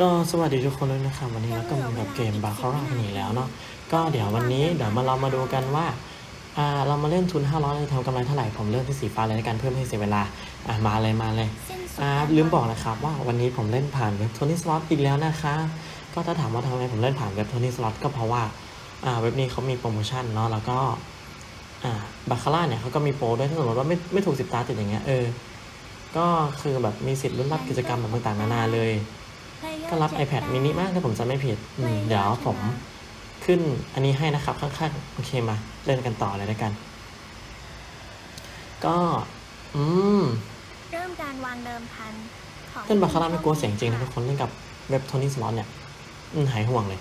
ก็สวัสดีทุกคนด้วยนะครับวันนี้เราก็มากับเกมบาคาร่ากันอีกแล้วเนาะก็เดี๋ยววันนี้เดี๋ยวมาเรามาดูกันว่าอ่าเรามาเล่นทุน 500เราจะทำกำไรเท่าไหร่ผมเริ่มที่สีฟ้าเลยในการเพิ่มให้เสียเวลาอ่ามาเลยมาเลยอ่าลืมบอกนะครับว่าวันนี้ผมเล่นผ่านเว็บโทนี่สล็อตอีกแล้วนะคะ ก็ถ้าถามว่าทำไมผมเล่นผ่านเว็บโทนี่สล็อตก็เพราะว่าอ่าเว็บนี้เขามีโปรโมชั่นเนาะแล้วก็อ่าบาคาร่าเนี่ยเขาก็มีโปรด้วยถ้าสมมติว่าไม่ไม่ถูกสิบตาติดอย่างเงี้ยเออก็คือแบบมีสิทธิ์ลุ้นรับกิจกรรมแบบต่างๆนานาเลย ก็รับ iPad mini มากถ้าผมจำไม่ผิดอืมเดี๋ยวผมขึ้นอันนี้ให้นะครับข้างๆ โอเคมา เล่นกันต่อเลยแล้วกัน ก็ อืม เริ่มการวางเดิมพันขอให้เล่นบาคาร่าไม่กลัวเสียงจริงนะทุกคนเล่นกับเว็บโทนี่สล็อตเนี่ย อืมหายห่วงเลย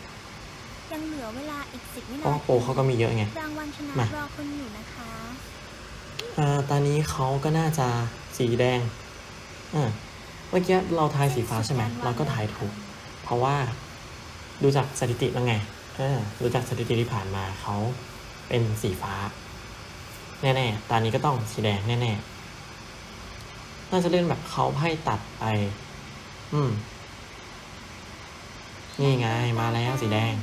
ยังเหลือเวลาอีกสิบวิเพนาราะว่าทีโปรเขาก็มีเยอะไง รางวัลชนะมารอคุณอยู่นะคะอ่าตอนนี้เขาก็น่าจะสีแดง อ่า เมื่อกี้เราทายสีฟ้าใช่ไหมเราก็ทายถูก เพราะว่าดูจากสถิติแล้วไงเออดูจากสถิติที่ผ่านมาเขาเป็นสีฟ้า แน่ๆ ตอนนี้ก็ต้องสีแดงแน่ๆ น่าจะเล่นแบบเขาไพ่ตัดไป อืม นี่ไงมาแล้วสีแดง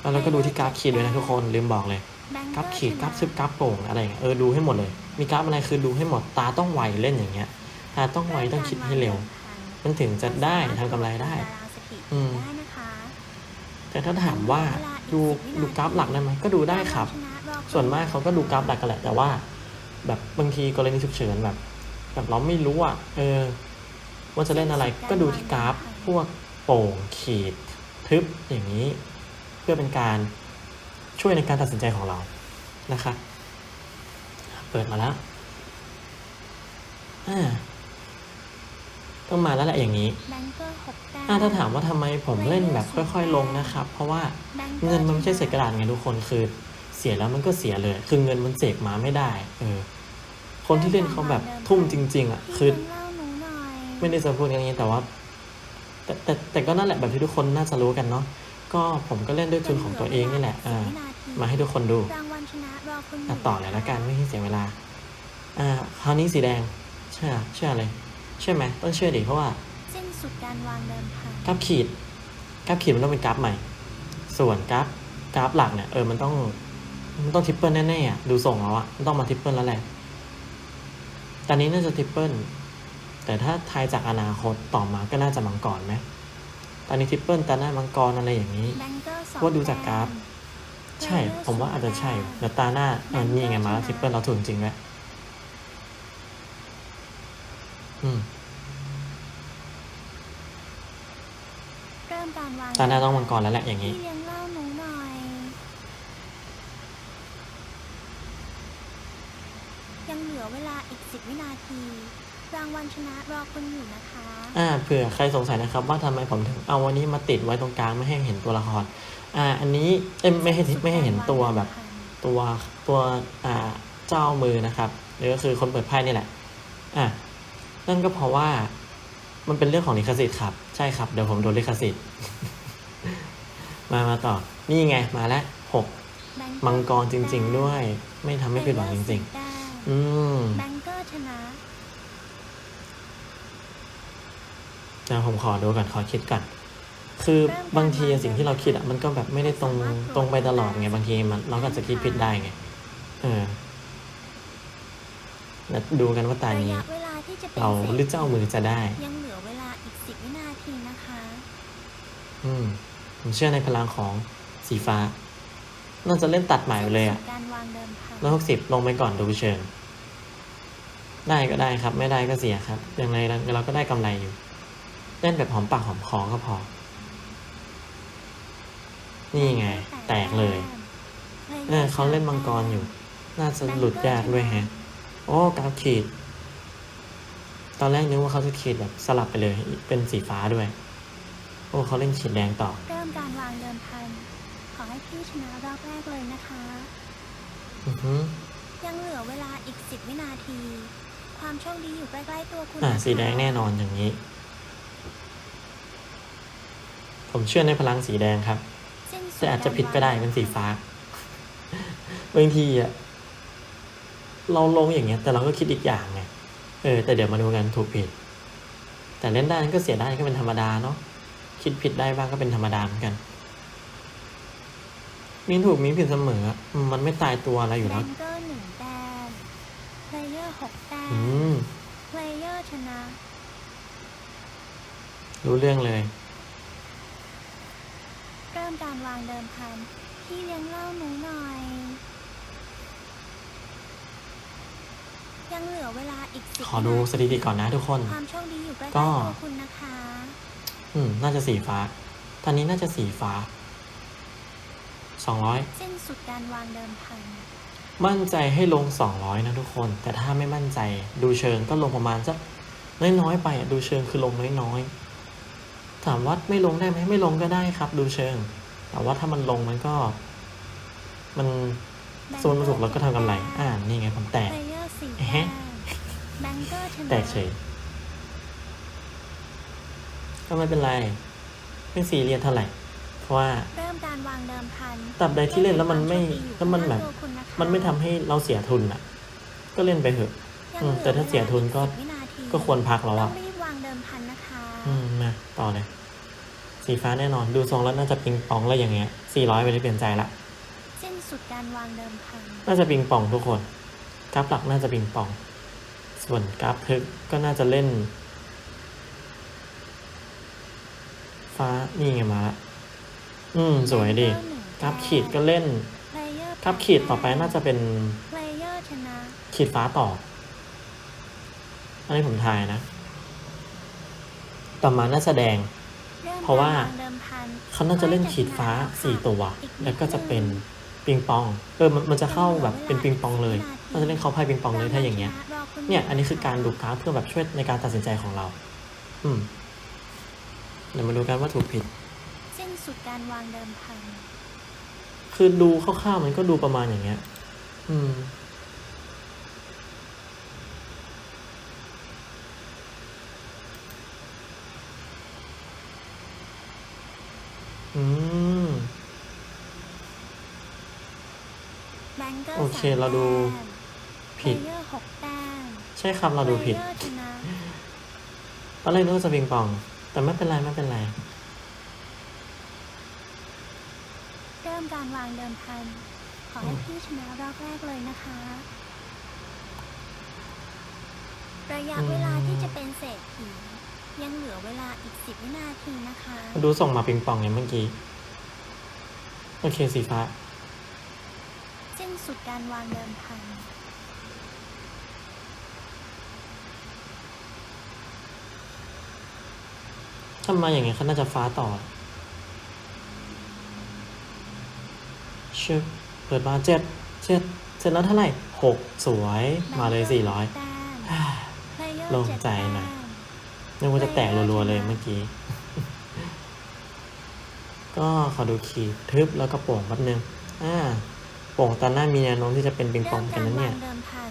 แล้วเราก็ดูที่กราฟขีดด้วยนะทุกคนลืมบอกเลยแบงกราฟเกอขีดชนะกราฟซึบกราฟโป่งอะไรอย่างเงี้ยเออดูให้หมดเลย มีกราฟอะไรคือดูให้หมดตาต้องไวเล่นอย่างเงี้ยตาต้องไวต้องคิดให้เร็ว มันถึงจะได้ทำกำไรได้ อืมได้นะคะแต่ถ้าถามว่าดูดูกราฟหลักได้ไหมก็ดูได้ครับางวัลชนะรอคุณส่วนมากเขาก็ดูกราฟหลักกันแหละ แต่ว่า แบบบางทีกรณีฉุกเฉินแบบ แบบเราไม่รู้อะเออ ว่าจะเล่นอะไรก็ดูที่กราฟพวกโป่งขีดทึบอย่างนี้ เพื่อเป็นการช่วยในการตัดสินใจของเรานะคะ เปิดมาแล้วอ่า ต้องมาแล้วแหละอย่างนี้แบงเกอร์หกแต้มอ่าถ้าถามว่าทำไมผมเล่นแบบค่อย ๆ ลงนะครับ เพราะว่าแบงกอร์เงินมันไม่ใช่เศษกระดาษไงทุกคนคือ เสียแล้วมันก็เสียเลย คือเงินมันเสกมาไม่ได้ เออ คนที่เล่นเขาแบบทุ่มจริง ๆ อะ คือพี่เล่าหนูหน่อยไม่ได้จะพูดอย่างนี้แต่ว่า แต่แต่แต่ก็นั่นแหละแบบที่ทุกคนน่าจะรู้กันเนาะก็ผมก็เล่นด้วยทุนของตัวเองนี่แหละอ่ามาให้ทุกคนดูรางวัลชนะรอคุณยู่อะต่อเลยละกันไม่ให้เสียเวลา อ่าคราวนี้สีแดงเชื่อเชื่อเลย เชื่อไหมต้องเชื่อดิเพราะว่าสิ้นสุดการวางเดิมพันกราฟขีดกราฟขีดมันต้องเป็นกราฟใหม่ ส่วนกราฟกราฟหลักเนี่ยเออมันต้องมันต้องทริปเปิลแน่ๆอะดูส่งแล้วอะมันต้องมาทริปเปิลแล้วแหละตอนนี้น่าจะทริปเปิลแต่ถ้าทายจากอนาคตต่อมาก็น่าจะมังกรไหมตอนนี้ทริปเปิลตอนหน้ามังกรอะไรอย่างนี้แบงเกอร์สองว่าดูจากกราฟแต้มใช่ ผมว่าอาจจะใช่เดี๋ยวตาหน้าเออนี่ไงมาแล้วทริปเปิลเราถูกจริงแล้วอืม เริ่มการวางตาหน้าต้องมังกรแล้วแหละอย่างนี้ พี่เลี้ยงเล่าหนูหน่อย ยังเหลือเวลาอีกสิบวินาที รางวัลชนะรอคุณอยู่นะคะ อ่าเผื่อใครสงสัยนะครับ ว่าทำไมผมถึงเอาวันนี้มาติดไว้ตรงกลางไม่ให้เห็นตัวละคร อ่า อันนี้เอ้ยไม่ให้ไม่ให้เห็นตัวแบบ ตัวตัวอ่าเจ้ามือนะครับหรือก็คือคนเปิดไพ่นี่แหละ อะ นั่นก็เพราะว่ามันเป็นเรื่องของลิขสิทธิ์ครับ ใช่ครับเดี๋ยวผมโดนลิขสิทธิ์ มามาต่อ นี่ไงมาแล้วหกแบเอมังกรจริง ๆ ด้วย ไม่ทำให้ผิดหวังจริงๆๆอืมแบงเกอร์ชนะเดี๋ยวผมขอดูก่อนขอคิดก่อนคือบางทีสิ่งที่เราคิดอะมันก็แบบไม่ได้ตรงตรงไปตลอดไงบางทีมันเราก็อาจจะคิดผิดได้ไง เออแล้วดูกันว่าตาระนี้ยะเวลา ที่จะเป็นเราศษหรือเจ้ามือจะได้ ยังเหลือเวลาอีกสิบวินาทีนะคะ อืม ผมเชื่อในพลังของสีฟ้า น่าจะเล่นตัดใหม่ไปเลยอะสิ้นสุดการวางเดิมพันแล้วหกสิบลงไปก่อนดูเชิง ได้ก็ได้ครับ ไม่ได้ก็เสียครับ อย่างไรเราก็ได้กำไรอยู่ เล่นแบบหอมปากหอมคอก็พอ นี่ไง แตกเลย เออเขาเล่นมังกรอยู่ น่าจะหลุดยากด้วยแฮะ โอ้กราฟขีด ตอนแรกนึกว่าเขาจะขีดแบบสลับไปเลย เป็นสีฟ้าด้วย โอ้เขาเล่นขีดแดงต่อ เริ่มการวางเดิมพัน ขอให้พี่ชนะรอบแรกเลยนะคะ อือหือยังเหลือเวลาอีกสิบวินาที ความโชคดีอยู่ใกล้ๆตัวคุณอ่านะคะสีแดงแน่นอนอย่างนี้ ผมเชื่อในพลังสีแดงครับ สิ้นสุแต่อาจจะผิดก็ได้เป็นสีฟ้า บางทีอะเราลงอย่างเงี้ย แต่เราก็คิดอีกอย่างไง เออแต่เดี๋ยวมาดูกันถูกผิด แต่เล่นได้ก็เสียได้ก็เป็นธรรมดาเนาะโอเคคิดผิดได้บ้างก็เป็นธรรมดาเหมือนกัน มีถูกมีผิดเสมออะมันไม่ตายตัวอะไรอยู่แบแล้วงเกอร์หนึ่งแต้มเพลเยอร์หกแต้อืมมเพลเยอร์ชนะ รู้เรื่องเลย เริ่มการวางเดิมพัน พี่เลี้ยงเหล่าหนูหน่อย ยังเหลือเวลาอีกสิบขอดูสถิติก่อนนะทุกคน ความโชคดีอยู่ใกล้ก็ๆตัวคุณนะคะ อืม น่าจะสีฟ้า ตอนนี้น่าจะสีฟ้าสองร้อยสิ้นสุดการวางเดิมพัน มั่นใจให้ลงสองร้อยนะทุกคน แต่ถ้าไม่มั่นใจดูเชิงก็ลงประมาณสักน้อยๆไปอะดูเชิงคือลงน้อยๆ ถามว่าไม่ลงได้ไหมไม่ลงก็ได้ครับ ดูเชิง แต่ว่าถ้ามันลงมันก็ มันโซนมาถูกแล้วก็ทำกำไร อ่า นี่ไงผมแตกเพลเยอร์ สี่เอ๊ะแต้มแบงเกอร์ชนะแตกเฉย ก็ไม่เป็นไรไม่ซีเรียสเท่าไหร่ เพราะว่า เริ่มการวางเดิมพันตราบใดที่เล่นแล้วมันไม่แล้วมันแบบตัวคุณนะคะมันไม่ทำให้เราเสียทุนอะ ก็เล่นไปเถอะยังอืมหลือแต่ถ้าเสียทุนก็วลาอี10วินาทีก็ควรพักแล้วต้ออะงรีบวางเดิมพันนะคะอืมมาต่อเลย สีฟ้าแน่นอน ดูทรงแล้วน่าจะปิงปองแล้วอย่างเงี้ยสี่ร้อยไปได้เปลี่ยนใจละ สิ้นสุดการวางเดิมพัน น่าจะปิงปองทุกคน กราฟหลักน่าจะปิงปอง ส่วนกราฟทึกก็น่าจะเล่น ฟ้านี่ไงมาละอืม สวยดีกราฟขีดก็เล่นกราฟขีดต่อไปน่าจะเป็นขีดฟ้าต่อ อันนี้ผมทายนะ ต่อมาน่าจะแดง เพราะว่าเขาน่าจะเล่นขีดฟ้าสี่ตัว แล้วก็จะเป็นปิงปอง เออมันมันจะเข้าแบบเป็นปิงปองเลย น่าจะเล่นเขาไพ่ปิงปองเลยถ้าอย่างเงี้ยรคุณเนี่ย อันนี้คือการดูกราฟเพื่อแบบช่วยในการตัดสินใจของเรา อืม เดี๋ยวมาดูกันว่าถูกผิด สิ้นสุดการวางเดิมพัน คือดูคร่าวๆมันก็ดูประมาณอย่างเงี้ย อืมอืมแบงเกอร์โอเคสมเราดูแต้ม ผิดเพลเยอร์หกแต้ม ใช่ครับเราดูผิดเพลเยอร์ชนะตอนแรกนึกว่าจะปิงปอง แต่ไม่เป็นไรไม่เป็นไร เริ่มการวางเดิมพัน ขอให้พี่ชนะรอบแรกเลยนะคะ ระยะเวลาที่จะเป็นเศรษฐียังเหลือเวลาอีกสิบวินาทีนะคะ ดูส่งมาปิงปองไงเมื่อกี้ โอเคสีฟ้า สิ้นสุดการวางเดิมพัน ถ้ามาอย่างเงี้ยเขาน่าจะฟ้าต่อชึบเปิดมาเจ็ดเจ็ดเสร็จแล้วเท่าไหร่หกสวยมาเลยสี่ร้อยแต้มเพลเยอร์โล่งเจ็ดใจแต้มหน่อยนึกว่าจะแตกรัวๆเลยเมื่อกี้ ก็ขอดูขีดทึบแล้วก็โป่งแป๊บนึงอ่าโป่งตอนหน้ามีแนวโน้มที่จะเป็นปิงปองกันนั้นเนี่ยริ่มการวางเดิมพัน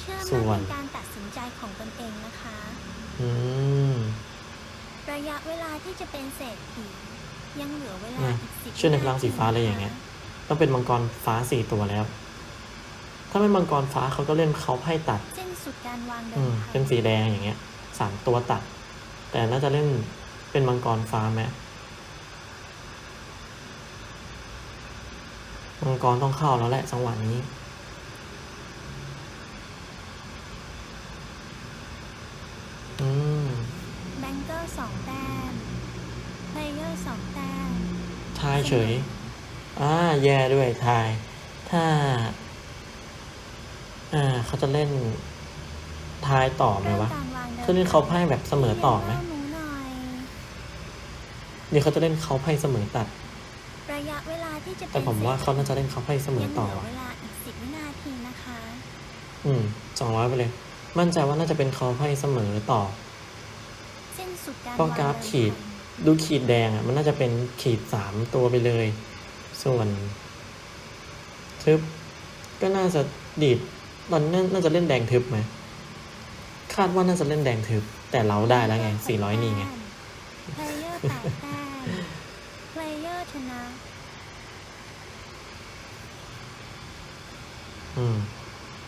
เชื่อส่วมั่นนในการตัดสินใจของตนเองนะคะ อืม ระยะเวลาที่จะเป็นเศรษฐียังเหลือเวลาอะอีกสิบช่วยในพลังสีฟ้าเลยอย่างเงี้ย ต้องเป็นมังกรฟ้าสี่ตัวแล้ว ถ้าไม่มังกรฟ้าเขาก็เล่นเขาไพ่ตัดสิ้นสุดการวางเดิอืมมพัเป็นสีแดงอย่างเงี้ยสามตัวตัด แต่น่าจะเล่นเป็นมังกรฟ้าไหมมังกรต้องเข้าแล้วแหละจังหวะนี้ อืม แบงเกอร์ สองแต้มเพลเยอร์สองแต้มทายเฉย อ่า แย่ด้วยทาย ถ้า อ่า เขาจะเล่น ทายต่อไหมวะริ่การวางดิมเขาเล่นเขาไพ่แบบเสมอต่อไหมเรียนเล่าหนูหน่อยเดี๋ยวเขาจะเล่นเขาไพ่เสมอตัด ระยะเวลาที่จะเป็นแต่ผมว่าเขาน่าจะเล่นเขาไพ่เสมอต่อยังเหลืว่ะเวลาอีกสิบวินาทีนะคะ อืมสองร้อยไปเลย มั่นใจว่าน่าจะเป็นเขาไพ่เสมอต่อสิ้นสุด การเพราะกราฟวงเดิมขีดพันดูขีดแดงอะมันน่าจะเป็นขีดสามตัวไปเลย ส่วนทึบก็น่าจะดีดตอนนี้น่าจะเล่นแดงทึบไหมคาดว่าน่าจะเล่นแดงทึบ แต่เราได้แล้วไงสี่ร้อยนี่ไงเพลเยอร์แปดแต้มเพลเยอร์ชนะอืม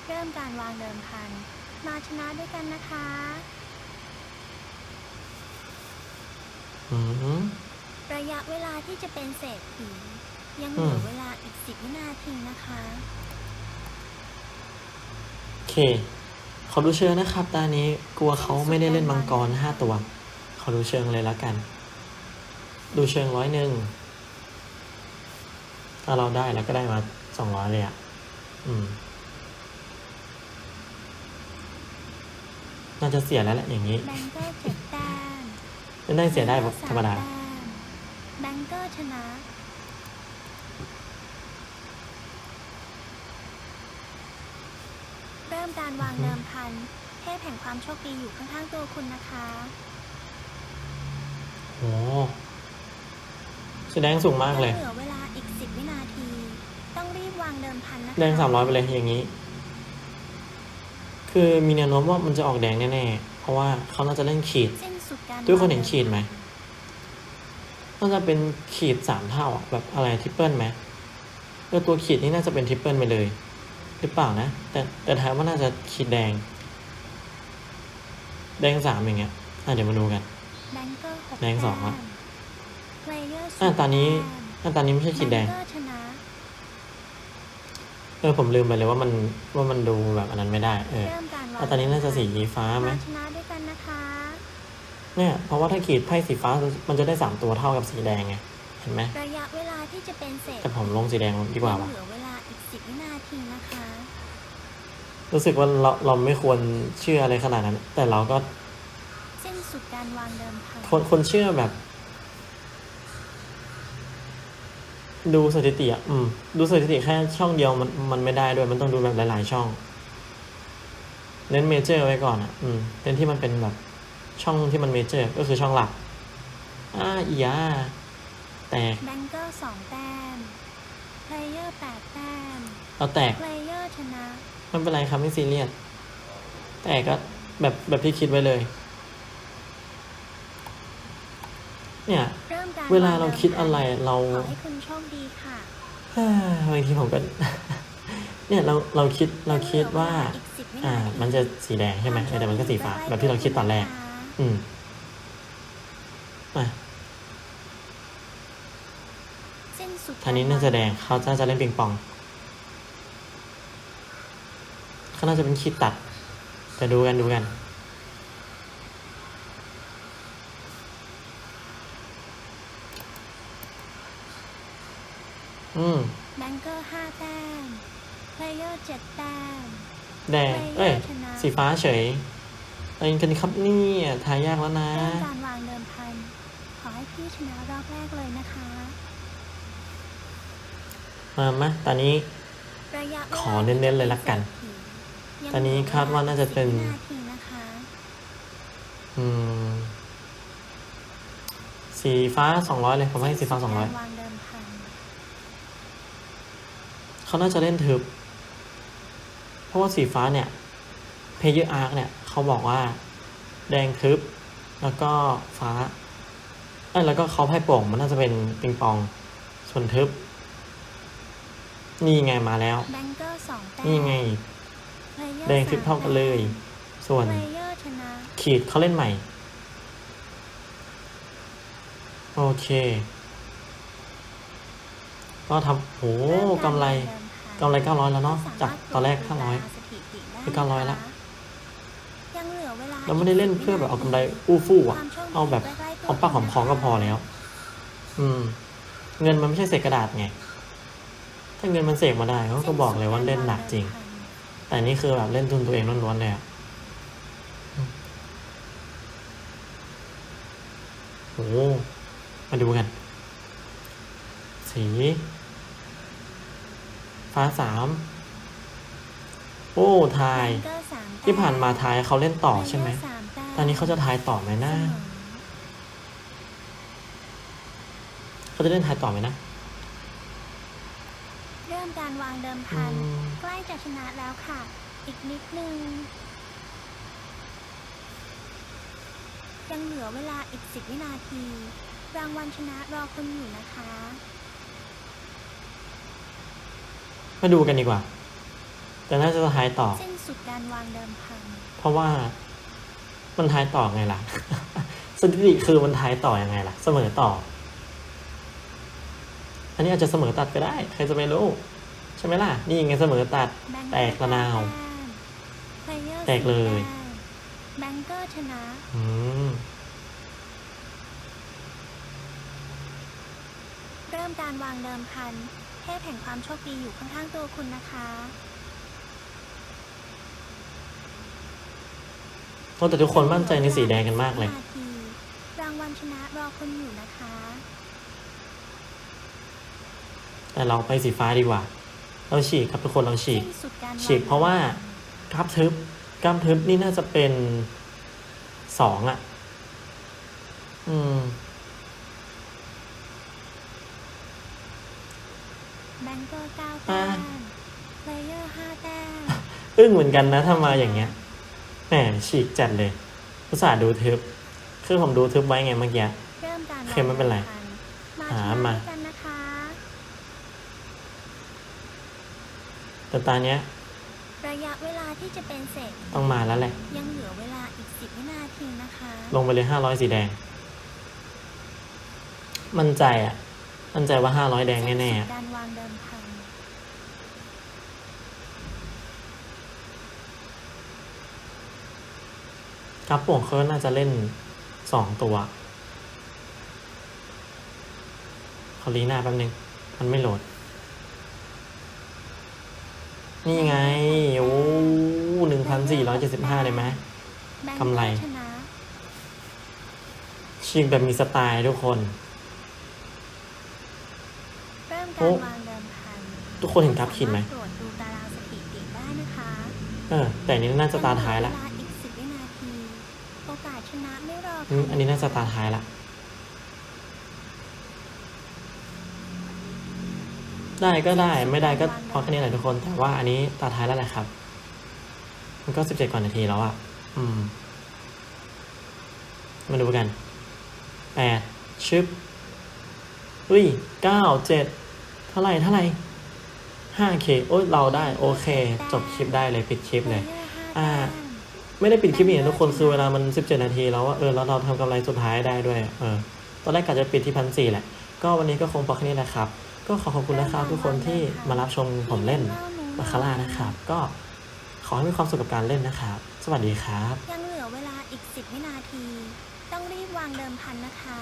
เริ่มการวางเดิมพัน มาชนะด้วยกันนะคะ อืมระยะเวลาที่จะเป็นเศรษฐียังเหลือเวลาอีกสิบวินาทีนะคะ โอเคเขาดูเชิงนะครับ ตานี้กลัวเขาไม่ได้เล่นมังกรห้าตัวเขาดูเชิงเลยแล้วกัน ดูเชิงร้อยหนึ่งถ้าเราได้แล้วก็ได้มาสองร้อยเลยอะ อืม น่าจะเสียแล้วแหละอย่างนี้ แบงเกอร์เจ็ดแต้ม ไม่ได้เสียได้แบบธรรมดาแต้มแบงเกอร์ชนะ เริ่มการวางเดิมพัน เทพแห่งความโชคดีอยู่ข้างๆตัวคุณนะคะ โอ้แสดงสูงมากเลย เหลือเวลาอีกสิบวินาที ต้องรีบวางเดิมพันนะคะแดงสามร้อยไปเลยอย่างนี้ คือมีแนวโน้มว่ามันจะออกแดงแน่ๆ เพราะว่าเขาน่าจะเล่นขีด สิ้น สุดการทุกคนเห็นขีดไหมน่าจะเป็นขีดสามเท่าอะแบบอะไรทริปเปิลไหมเออตัวขีดนี่น่าจะเป็นทริปเปิลไปเลย หรือเปล่านะ แต่แต่ท้ายว่าน่าจะขีดแดง แดงสามอย่างเงี้ยอะเดี๋ยวมาดูกันแบงเกอร์หกแดงสองอะเพลเยอร์อะตอนนี้อะตอนนี้ไม่ใช่ขีดแดงแบงเกอร์ชนะเออผมลืมไปเลยว่ามันว่ามันดูแบบอันนั้นไม่ได้ เออเริ่มการวางอะตอนนี้น่าจะสีฟ้าไหม เนี่ย เพราะว่าถ้าขีดไพ่สีฟ้ามันจะได้สามตัวเท่ากับสีแดงไง เห็นไหมระยะเวลาที่จะเป็นเศษแต่ผมลงสีแดงดีกว่ายังว่ะเหลือเวลาอีกสิบวินาทีนะคะ รู้สึกว่าเราเราไม่ควรเชื่ออะไรขนาดนั้น แต่เราก็สิ้นสุดการวางเดิมพันคนคนเชื่อแบบ ดูสถิติอะอืม ดูสถิติแค่ช่องเดียวมันมันไม่ได้ด้วยมันต้องดูแบบหลาย ๆ ช่อง เน้นเมเจอร์ไว้ก่อนอะ อืมเน้นที่มันเป็นแบบ ช่องที่มันเมเจอร์ก็คือช่องหลักอ่าอียาแตกแบงเกอร์สองแต้มเพลเยอร์แปดแต้มเราแตกเพลเยอร์ชนะไม่เป็นไรครับไม่ซีเรียสแต่ก็แบบแบบที่คิดไว้เลย เนี่ยเริ่มการเวลาเราคิดอะไรเราขอให้คุณโชคดีค่ะเอ้อบางทีผมก็ เนี่ยเราเราคิดเราคิดว่าอีกสิบวิอ่านาทีมันจะสีแดงใช่ไหมเออแต่มันก็สีฟ้าแบบที่เราคิดตอนแรก อืมมาสิ้นสุดทางนี้น่าจะแดงเขาน่าจะเล่นปิงปองเขาน่าจะเป็นคิดตัด แต่ดูกันดูกันอืมแบงเกอร์ห้าแต้มเพลเยอร์เจ็ดแต้มแดงเอ้ย สีฟ้าเฉย อะไรกันครับเนี่ยทายยากแล้วนะ เริ่มการวางเดิมพัน ขอให้พี่ชนะรอบแรกเลยนะคะ มามาตอนนี้ ระยะวาขอเน้นๆเลยละกัน ยังตอนนี้คาดว่าน่าจะเป็น สิบวินาทีนะคะ อืม สีฟ้าสองร้อยเลยผมให้สีฟ้าสองร้อยกวางเดิมพัน เขาน่าจะเล่นทึบ เพราะว่าสีฟ้าเนี่ย เพเยอร์อาร์คเนี่ยเขาบอกว่าแดงทึบแล้วก็ฟ้าเอ้ยแล้วก็เขาไพ่โป่งมันน่าจะเป็นปิงปอง ส่วนทึบ นี่ไงมาแล้ว แบงเกอร์สองแต้มนี่ไงเพลเยอร์แดงทึบเท่ากันเลย ส่วนเพลเยอร์ชนะขีดเขาเล่นใหม่ โอเค ก็ทำโหเริ่มากำไรวางเดิมพันกำไรเก้าร้อยแล้วเนาะ จากตอนแรกสห้าร้อยมถตวจสถิติได้เป็น900ละยัง เราไม่ได้เล่นเพื่อแบบเอากำไรอู้ฟู่อะเอาแบบใกล้ๆตัวหอมปากหอมคอก็พอแล้ว อืม เงินมันไม่ใช่เศษกระดาษไง ถ้าเงินมันเสกมาได้เขาก็บอกเลยว่าเล่นหนักจริง แต่นี่คือแบบเล่นทุนตัวเองล้วนๆเลยอะอืมโหมาดูกัน สี ฟ้าสาม โอ้ทายแบงเกอร์สมแต้ที่ผ่านมาทายเขาเล่นต่อใช่ไหมเพลเยร์สาแต้มตอนนี้เขาจะทายต่อไหมนะเสมอเขาจะเล่นทายต่อไหมนะ เริ่มการวางเดิมอืพันมใกล้จะชนะแล้วค่ะ อีกนิดนึง ยังเหลือเวลาอีกสิบวินาที รางวัลชนะรอคุณอยู่นะคะ มาดูกันดีกว่า แต่น่าจะทายต่อสิ้นสุดการวางเดิมพันเพราะว่ามันทายต่อไงล่ะ สถิติคือมันทายต่อยังไงล่ะ เสมอต่อ อันนี้อาจจะเสมอตัดก็ได้ ใครจะไม่รู้ ใช่ไหมล่ะ นี่ไงเสมอตัด แตกระนาว แตกเลยแบงเกอร์ชนะอืมเริ่มการวางเดิมพันเทพแห่งความโชคดีอยู่ข้างๆตัวคุณนะคะ โอ้แต่ทุกคนมั่นใจในสีแดงกันมากเลยนาทีรางวัลชนะรอคุณอยู่นะคะ แต่เราไปสีฟ้าดีกว่า เราฉีกครับทุกคนเราฉีก สิ้นสุดการฉีกเพราะว่า กราฟทึบกราฟทึบนี่น่าจะเป็นสองอะ อืม แบงเกอร์เก้าอ่าแต้มเพลเยอร์ห้าแต้ม อึ้งเหมือนกันนะถ้ามาอย่างเงี้ย แหมฉีกจัดเลยอุตส่าห์ดูทึบ คือผมดูทึบไว้ไงเมื่อกี้ เริ่มการโอเคไม่เป็นไรมาหาชนะมาด้วยกันนะคะแต่ตอนเนี้ย ระยะเวลาที่จะเป็นเสร็จ ต้องมาแล้วแหละ ยังเหลือเวลาอีกสิบวินาทีนะคะ ลงไปเลยห้าร้อยสีแดง มั่นใจอะ มั่นใจว่าห้าร้อยแดงแน่ๆสิ้อะสุดการวางเดิมพัน กราฟป่วงเขาน่าจะเล่นสองตัวเขาลีหน้าแป๊บนึง มันไม่โหลด นี่ไง โอ้หนึ่งพันสี่ร้อยเจ็ดสิบห้าเลยไหมแบงกำไรชนะชิงแบบมีสไตล์ทุกคนเริ่มโอ้การวางเดิมพันทุกคนเห็นกราฟขีดไหมสาารถตรวจดูตารางสถิติได้นะคะเออ แต่อันนี้น่าจะตาท้ายละเวลาอีกสิบวินาที โอกาสชนะไม่ร อันนี้น่าจะตาท้ายละ ได้ก็ได้ไม่ได้ก็พอแค่นี้แหละทุกคน แต่ว่าอันนี้ตาท้ายแล้วแหละครับ มันก็สิบเจ็ดกว่านาทีแล้วอะอืม มาดูกันแปดชึบอุ้ยเก้าเจ็ดเท่าไหร่เท่าไหร่ห้าเคโอ้ยเราได้ โอเค จบคลิปได้เลย ปิดคลิปเลย อ่า ไม่ได้ปิดคลิปอย่างนี้ทุกคนคือเวลามัน 17 นาทีแล้วว่าเออแล้วเราทำกำไรสุดท้ายได้ด้วยเออตอนแรกกะจะปิดที่พันสี่แหละ ก็วันนี้ก็คงพอแค่นี้แหละครับ ก็ขอขอบคุณนะครับทุกคนที่มารับชมผมเล่นบาคาร่านะครับ ก็ขอให้มีความสุขกับการเล่นนะครับ สวัสดีครับ ยังเหลือเวลาอีกสิบวินาที ต้องรีบวางเดิมพันนะคะ